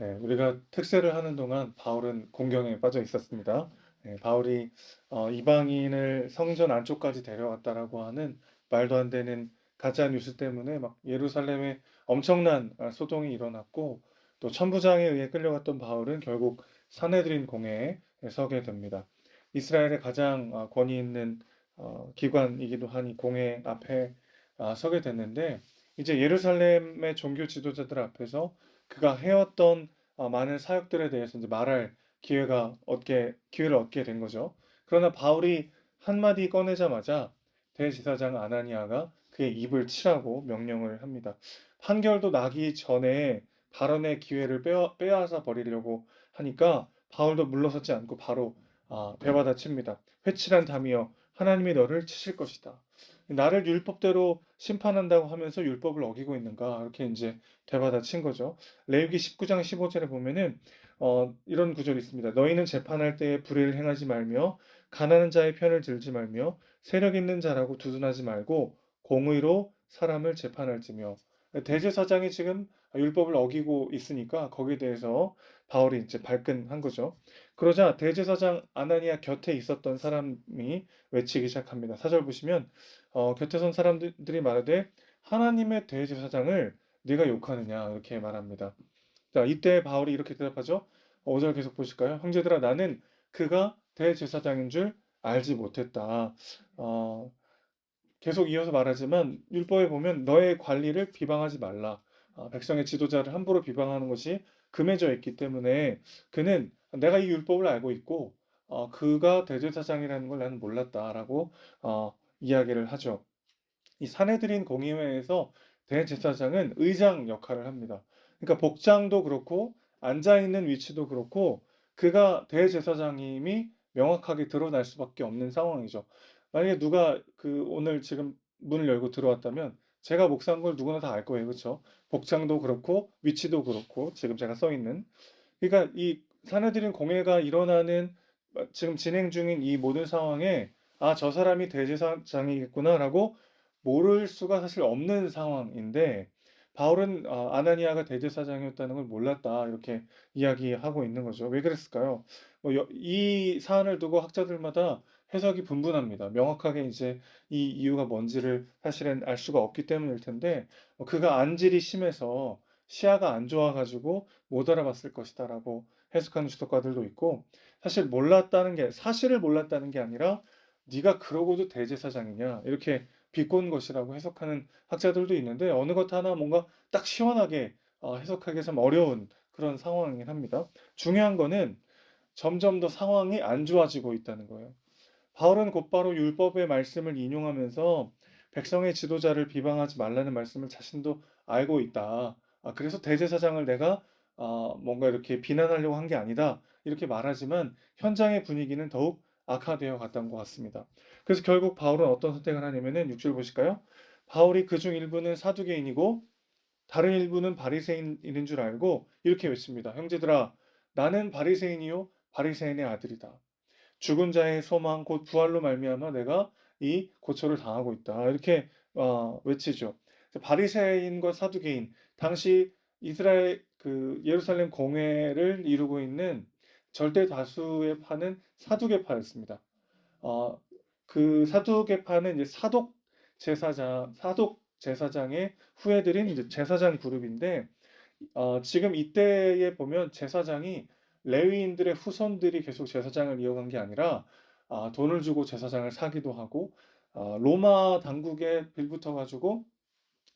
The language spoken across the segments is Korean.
네, 우리가 특세를 하는 동안 바울은 공경에 빠져 있었습니다. 네, 바울이 어, 이방인을 성전 안쪽까지 데려왔다라고 하는 말도 안 되는 가짜 뉴스 때문에 막 예루살렘에 엄청난 아, 소동이 일어났고 또 천부장에 의해 끌려갔던 바울은 결국 사내들인 공회에 서게 됩니다. 이스라엘의 가장 아, 권위 있는 어, 기관이기도 하니 공회 앞에 아, 서게 됐는데 이제 예루살렘의 종교 지도자들 앞에서 그가 해왔던 어, 많은 사역들에 대해서 이제 말할 기회가 얻게 기회를 얻게 된 거죠. 그러나 바울이 한마디 꺼내자마자 대제사장 아나니아가 그의 입을 치라고 명령을 합니다. 판결도 나기 전에 발언의 기회를 빼앗, 빼앗아 버리려고 하니까 바울도 물러서지 않고 바로 아, 되받아 칩니다. 회칠한 담이여 하나님이 너를 치실 것이다. 나를 율법대로 심판한다고 하면서 율법을 어기고 있는가 이렇게 이제 되받아친 거죠. 레위기 19장 15절에 보면은 어, 이런 구절이 있습니다. 너희는 재판할 때에 불의를 행하지 말며 가난한 자의 편을 들지 말며 세력 있는 자라고 두둔하지 말고 공의로 사람을 재판할지며 대제사장이 지금 율법을 어기고 있으니까 거기에 대해서 바울이 이제 발끈한 거죠. 그러자 대제사장 아나니아 곁에 있었던 사람이 외치기 시작합니다. 사절 보시면 어, 곁에 선 사람들이 말하되 하나님의 대제사장을 네가 욕하느냐 이렇게 말합니다. 자, 이때 바울이 이렇게 대답하죠. 5절 계속 보실까요? 형제들아 나는 그가 대제사장인 줄 알지 못했다. 어, 계속 이어서 말하지만 율법에 보면 너의 관리를 비방하지 말라. 아, 백성의 지도자를 함부로 비방하는 것이 금해져 있기 때문에 그는 내가 이 율법을 알고 있고 어, 그가 대제사장이라는 걸 나는 몰랐다라고 어, 이야기를 하죠. 이 사내들인 공의회에서 대제사장은 의장 역할을 합니다. 그러니까 복장도 그렇고 앉아 있는 위치도 그렇고 그가 대제사장임이 명확하게 드러날 수밖에 없는 상황이죠. 만약에 누가 그 오늘 지금 문을 열고 들어왔다면 제가 목사인 걸 누구나 다 알 거예요. 그렇죠? 복장도 그렇고 위치도 그렇고 지금 제가 써 있는 그러니까 이 사내들인 공회가 일어나는 지금 진행 중인 이 모든 상황에 아, 저 사람이 대제사장이겠구나라고 모를 수가 사실 없는 상황인데 바울은 아, 아나니아가 대제사장이었다는 걸 몰랐다 이렇게 이야기하고 있는 거죠. 왜 그랬을까요? 뭐 여- 이 사안을 두고 학자들마다 해석이 분분합니다. 명확하게 이제 이 이유가 뭔지를 사실은 알 수가 없기 때문일 텐데 어, 그가 안질이 심해서 시야가 안 좋아가지고 못 알아봤을 것이다라고 해석하는 주석가들도 있고 사실 몰랐다는 게 사실을 몰랐다는 게 아니라 네가 그러고도 대제사장이냐 이렇게 비꼰 것이라고 해석하는 학자들도 있는데 어느 것 하나 뭔가 딱 시원하게 어, 해석하기 좀 어려운 그런 상황이긴 합니다. 중요한 거는 점점 더 상황이 안 좋아지고 있다는 거예요. 바울은 곧바로 율법의 말씀을 인용하면서 백성의 지도자를 비방하지 말라는 말씀을 자신도 알고 있다. 아, 그래서 대제사장을 내가 아, 뭔가 이렇게 비난하려고 한 게 아니다. 이렇게 말하지만 현장의 분위기는 더욱 악화되어 갔던 것 같습니다. 그래서 결국 바울은 어떤 선택을 하냐면은 6절 보실까요? 바울이 그 중 일부는 사두개인이고 다른 일부는 바리새인인 줄 알고 이렇게 외칩니다. 형제들아 나는 바리새인이요 바리새인의 아들이다. 죽은 자의 소망 곧 부활로 말미암아 내가 이 고초를 당하고 있다. 이렇게 어, 외치죠. 바리새인과 사두개인 당시 이스라엘 그 예루살렘 공회를 이루고 있는 절대 다수의 파는 사두개파였습니다. 어, 그 사두개파는 이제 사독 제사장, 사독 제사장의 후예들인 이제 제사장 그룹인데 어, 지금 이때에 보면 제사장이 레위인들의 후손들이 계속 제사장을 이어간 게 아니라 아, 돈을 주고 제사장을 사기도 하고 아, 로마 당국에 빌붙어 가지고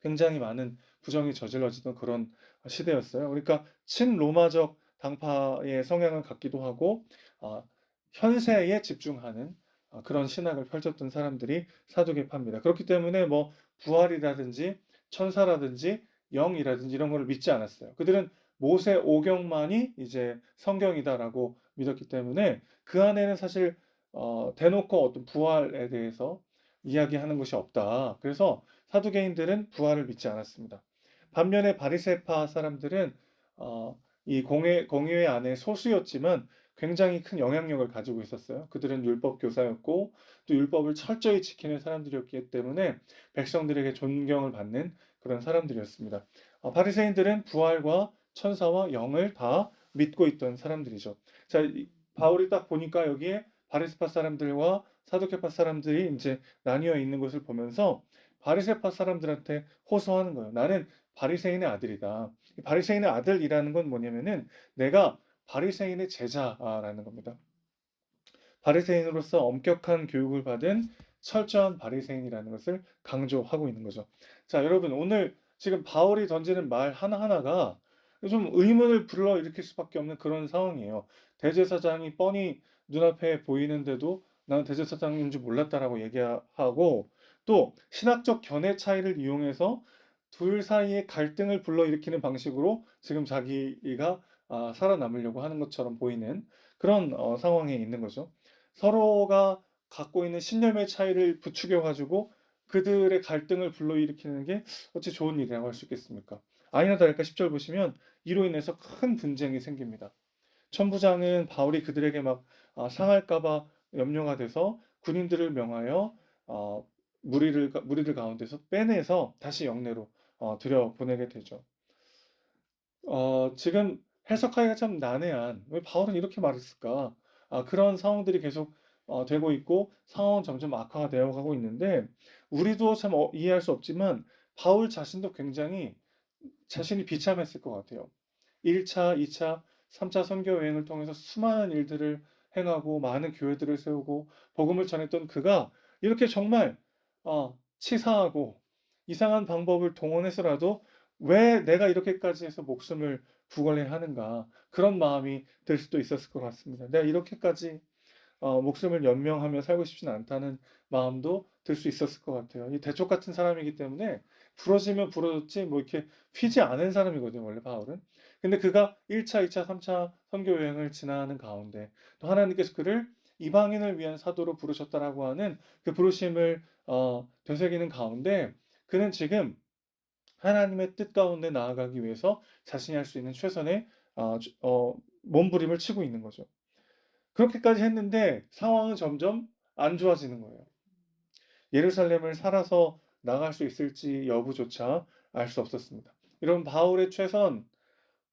굉장히 많은 부정이 저질러지던 그런 시대였어요. 그러니까 친로마적 당파의 성향을 갖기도 하고 아, 현세에 집중하는 아, 그런 신학을 펼쳤던 사람들이 사두개파입니다. 그렇기 때문에 뭐 부활이라든지 천사라든지 영이라든지 이런 걸 믿지 않았어요. 그들은 모세 오경만이 이제 성경이다라고 믿었기 때문에 그 안에는 사실 어, 대놓고 어떤 부활에 대해서 이야기하는 것이 없다. 그래서 사두개인들은 부활을 믿지 않았습니다. 반면에 바리새파 사람들은 어, 이 공회 공의회 안에 소수였지만 굉장히 큰 영향력을 가지고 있었어요. 그들은 율법 교사였고 또 율법을 철저히 지키는 사람들이었기 때문에 백성들에게 존경을 받는 그런 사람들이었습니다. 어, 바리새인들은 부활과 천사와 영을 다 믿고 있던 사람들이죠. 자, 이 바울이 딱 보니까 여기에 바리새파 사람들과 사두개파 사람들이 이제 나뉘어 있는 것을 보면서 바리새파 사람들한테 호소하는 거예요. 나는 바리새인의 아들이다. 이 바리새인의 아들이라는 건 뭐냐면은 내가 바리새인의 제자라는 겁니다. 바리새인으로서 엄격한 교육을 받은 철저한 바리새인이라는 것을 강조하고 있는 거죠. 자, 여러분 오늘 지금 바울이 던지는 말 하나하나가 좀 의문을 불러일으킬 수밖에 없는 그런 상황이에요. 대제사장이 뻔히 눈앞에 보이는데도 나는 대제사장인 줄 몰랐다라고 얘기하고 또 신학적 견해 차이를 이용해서 둘 사이의 갈등을 불러일으키는 방식으로 지금 자기가 아, 살아남으려고 하는 것처럼 보이는 그런 어, 상황에 있는 거죠. 서로가 갖고 있는 신념의 차이를 부추겨 가지고 그들의 갈등을 불러일으키는 게 어찌 좋은 일이라고 할 수 있겠습니까? 아니나 다를까 10절 보시면 이로 인해서 큰 분쟁이 생깁니다. 천부장은 바울이 그들에게 막 아, 상할까 봐 염려가 돼서 군인들을 명하여 어, 무리를 가- 무리들 가운데서 빼내서 다시 영내로 어, 들여 보내게 되죠. 어, 지금 해석하기가 참 난해한 왜 바울은 이렇게 말했을까? 아, 그런 상황들이 계속 어, 되고 있고 상황은 점점 악화가 되어 가고 있는데 우리도 참 어, 이해할 수 없지만 바울 자신도 굉장히 자신이 비참했을 것 같아요. 1차, 2차, 3차 선교 여행을 통해서 수많은 일들을 행하고 많은 교회들을 세우고 복음을 전했던 그가 이렇게 정말 어, 치사하고 이상한 방법을 동원해서라도 왜 내가 이렇게까지 해서 목숨을 구걸해야 하는가 그런 마음이 들 수도 있었을 것 같습니다. 내가 이렇게까지 어, 목숨을 연명하며 살고 싶지는 않다는 마음도 들 수 있었을 것 같아요. 이 대쪽 같은 사람이기 때문에 부러지면 부러졌지 뭐 이렇게 휘지 않은 사람이거든요, 원래 바울은. 근데 그가 1차, 2차, 3차 선교 여행을 지나는 가운데 또 하나님께서 그를 이방인을 위한 사도로 부르셨다라고 하는 그 부르심을 어, 되새기는 가운데 그는 지금 하나님의 뜻 가운데 나아가기 위해서 자신이 할 수 있는 최선의 어, 주- 어, 몸부림을 치고 있는 거죠. 그렇게까지 했는데 상황은 점점 안 좋아지는 거예요. 예루살렘을 살아서 나갈 수 있을지 여부조차 알 수 없었습니다. 이런 바울의 최선,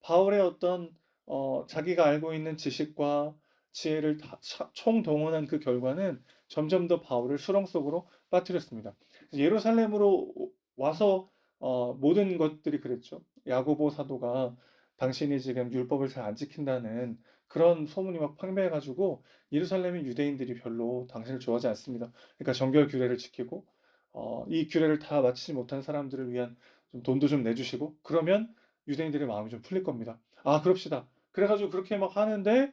바울의 어떤 어, 자기가 알고 있는 지식과 지혜를 다 차- 총동원한 그 결과는 점점 더 바울을 수렁 속으로 빠뜨렸습니다. 예루살렘으로 와서 어, 모든 것들이 그랬죠. 야고보 사도가 당신이 지금 율법을 잘 안 지킨다는 그런 소문이 막 팽배해가지고 예루살렘의 유대인들이 별로 당신을 좋아하지 않습니다. 그러니까 정결 규례를 지키고 어, 이 규례를 다 마치지 못한 사람들을 위한 좀 돈도 좀 내주시고 그러면 유대인들의 마음이 좀 풀릴 겁니다. 아, 그럽시다. 그래가지고 그렇게 막 하는데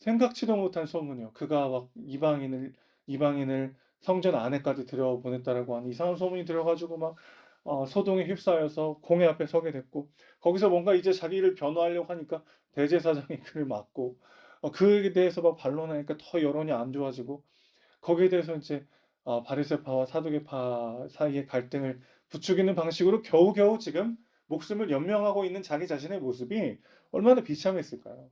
생각지도 못한 소문이요. 그가 막 이방인을 이방인을 성전 안에까지 들여보냈다라고 하는 이상한 소문이 들어가지고 막 어, 소동에 휩싸여서 공회 앞에 서게 됐고 거기서 뭔가 이제 자기를 변호하려고 하니까 대제사장이 그를 막고 어, 그에 대해서 막 반론하니까 더 여론이 안 좋아지고 거기에 대해서 이제 어, 바리새파와 사두개파 사이의 갈등을 부추기는 방식으로 겨우겨우 지금 목숨을 연명하고 있는 자기 자신의 모습이 얼마나 비참했을까요?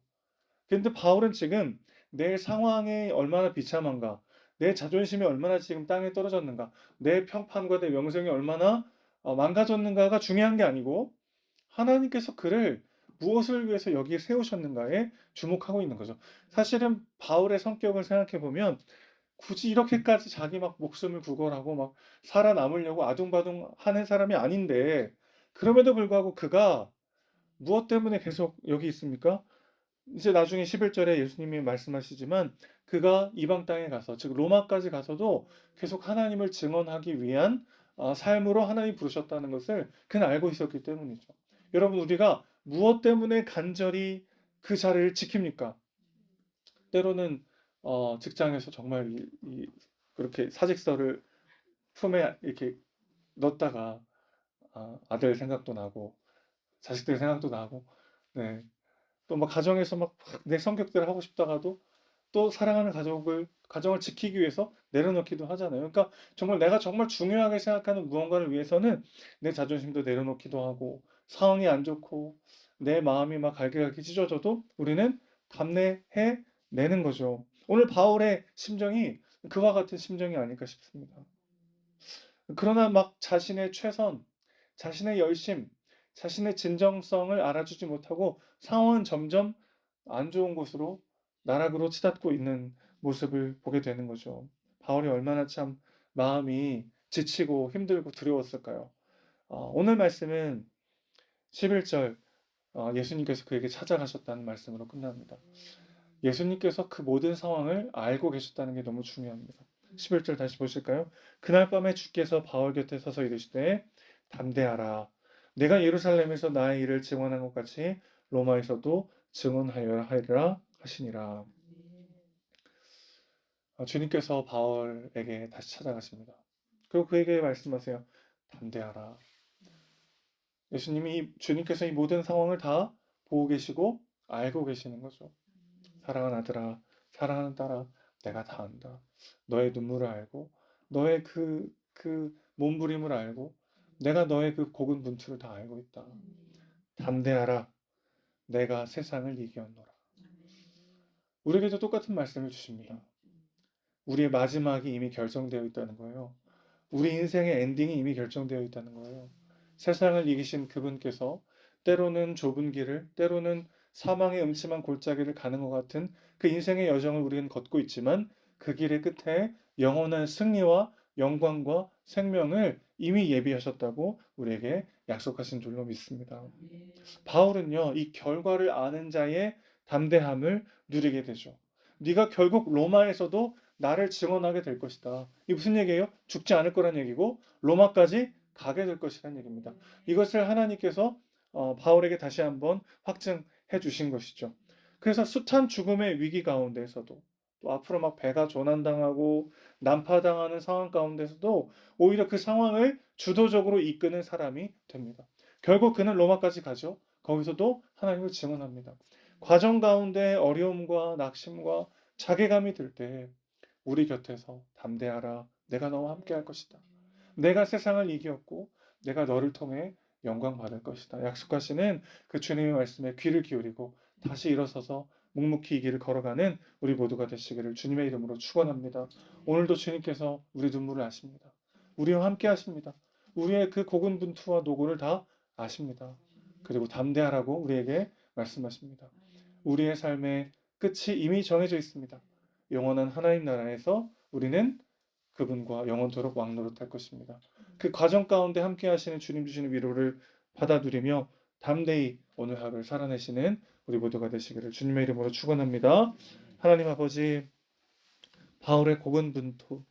근데 바울은 지금 내 상황이 얼마나 비참한가, 내 자존심이 얼마나 지금 땅에 떨어졌는가, 내 평판과 내 명성이 얼마나 어, 망가졌는가가 중요한 게 아니고 하나님께서 그를 무엇을 위해서 여기에 세우셨는가에 주목하고 있는 거죠. 사실은 바울의 성격을 생각해 보면 굳이 이렇게까지 자기 막 목숨을 구걸하고 막 살아남으려고 아둥바둥 하는 사람이 아닌데 그럼에도 불구하고 그가 무엇 때문에 계속 여기 있습니까? 이제 나중에 11절에 예수님이 말씀하시지만 그가 이방 땅에 가서 즉 로마까지 가서도 계속 하나님을 증언하기 위한 어, 삶으로 하나님이 부르셨다는 것을 그는 알고 있었기 때문이죠. 여러분 우리가 무엇 때문에 간절히 그 자리를 지킵니까? 때로는 어, 직장에서 정말 이, 이 그렇게 사직서를 품에 이렇게 넣었다가 아, 아들 생각도 나고 자식들 생각도 나고 네. 또 막 가정에서 막 내 성격대로 하고 싶다가도 또 사랑하는 가족을 가정을 지키기 위해서 내려놓기도 하잖아요. 그러니까 정말 내가 정말 중요하게 생각하는 무언가를 위해서는 내 자존심도 내려놓기도 하고 상황이 안 좋고 내 마음이 막 갈기갈기 찢어져도 우리는 감내해 내는 거죠. 오늘 바울의 심정이 그와 같은 심정이 아닐까 싶습니다. 그러나 막 자신의 최선, 자신의 열심, 자신의 진정성을 알아주지 못하고 상황은 점점 안 좋은 곳으로 나락으로 치닫고 있는 모습을 보게 되는 거죠. 바울이 얼마나 참 마음이 지치고 힘들고 두려웠을까요? 어, 오늘 말씀은 11절 어, 예수님께서 그에게 찾아가셨다는 말씀으로 끝납니다. 예수님께서 그 모든 상황을 알고 계셨다는 게 너무 중요합니다. 11절 다시 보실까요? 그날 밤에 주께서 바울 곁에 서서 이르시되 담대하라 내가 예루살렘에서 나의 일을 증언한 것 같이 로마에서도 증언하여야 하리라 하시니라. 어, 주님께서 바울에게 다시 찾아가십니다. 그리고 그에게 말씀하세요. 담대하라. 예수님이 이- 주님께서 이 모든 상황을 다 보고 계시고 알고 계시는 거죠. 사랑하는 아들아, 사랑하는 딸아, 내가 다 안다. 너의 눈물을 알고, 너의 그, 그 몸부림을 알고, 내가 너의 그 고군분투를 다 알고 있다. 담대하라. 내가 세상을 이겼노라. 우리에게도 똑같은 말씀을 주십니다. 우리의 마지막이 이미 결정되어 있다는 거예요. 우리 인생의 엔딩이 이미 결정되어 있다는 거예요. 세상을 이기신 그분께서 때로는 좁은 길을, 때로는 사망의 음침한 골짜기를 가는 것 같은 그 인생의 여정을 우리는 걷고 있지만 그 길의 끝에 영원한 승리와 영광과 생명을 이미 예비하셨다고 우리에게 약속하신 줄로 믿습니다. 바울은요, 이 결과를 아는 자의 담대함을 누리게 되죠. 네가 결국 로마에서도 나를 증언하게 될 것이다. 이 무슨 얘기예요? 죽지 않을 거란 얘기고 로마까지 가게 될 것이라는 얘기입니다. 이것을 하나님께서 어, 바울에게 다시 한번 확증해 주신 것이죠. 그래서 숱한 죽음의 위기 가운데서도 또 앞으로 막 배가 조난당하고 난파당하는 상황 가운데서도 오히려 그 상황을 주도적으로 이끄는 사람이 됩니다. 결국 그는 로마까지 가죠. 거기서도 하나님을 증언합니다. 과정 가운데 어려움과 낙심과 자괴감이 들 때 우리 곁에서 담대하라. 내가 너와 함께 할 것이다. 내가 세상을 이겼고 내가 너를 통해 영광 받을 것이다. 약속하시는 그 주님의 말씀에 귀를 기울이고 다시 일어서서 묵묵히 이 길을 걸어가는 우리 모두가 되시기를 주님의 이름으로 축원합니다. 오늘도 주님께서 우리 눈물을 아십니다. 우리와 함께 하십니다. 우리의 그 고군분투와 노고를 다 아십니다. 그리고 담대하라고 우리에게 말씀하십니다. 우리의 삶의 끝이 이미 정해져 있습니다. 영원한 하나님 나라에서 우리는 그분과 영원토록 왕노릇할 것입니다. 그 과정 가운데 함께 하시는 주님 주시는 위로를 받아 누리며 담대히 오늘 하루를 살아내시는 우리 모두가 되시기를 주님의 이름으로 축원합니다. 하나님 아버지 바울의 고군분투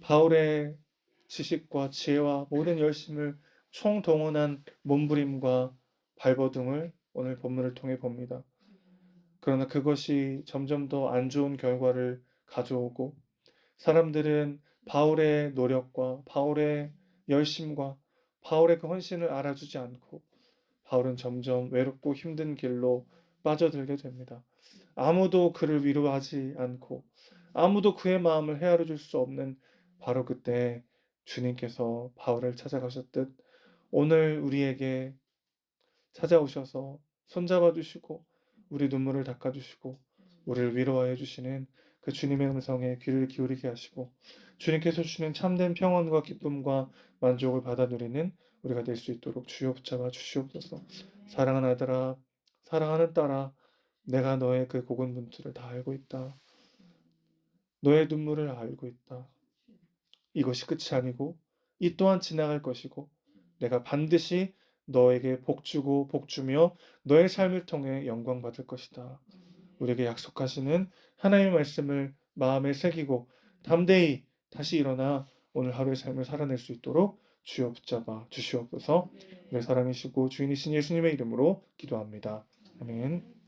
바울의 지식과 지혜와 모든 열심을 총동원한 몸부림과 발버둥을 오늘 본문을 통해 봅니다. 그러나 그것이 점점 더 안 좋은 결과를 가져오고 사람들은 바울의 노력과 바울의 열심과 바울의 그 헌신을 알아주지 않고 바울은 점점 외롭고 힘든 길로 빠져들게 됩니다. 아무도 그를 위로하지 않고 아무도 그의 마음을 헤아려 줄 수 없는 바로 그때 주님께서 바울을 찾아가셨듯 오늘 우리에게 찾아오셔서 손잡아 주시고 우리 눈물을 닦아 주시고 우리를 위로하여 주시는 그 주님의 음성에 귀를 기울이게 하시고 주님께서 주시는 참된 평안과 기쁨과 만족을 받아 누리는 우리가 될 수 있도록 주여 붙잡아 주시옵소서. 사랑하는 아들아, 사랑하는 딸아, 내가 너의 그 고군분투를 다 알고 있다. 너의 눈물을 알고 있다. 이것이 끝이 아니고 이 또한 지나갈 것이고 내가 반드시 너에게 복 주고 복 주며 너의 삶을 통해 영광 받을 것이다. 우리에게 약속하시는 하나님의 말씀을 마음에 새기고 담대히 다시 일어나 오늘 하루의 삶을 살아낼 수 있도록 주여 붙잡아 주시옵소서. 우리 사랑이시고 주인이신 예수님의 이름으로 기도합니다. 아멘.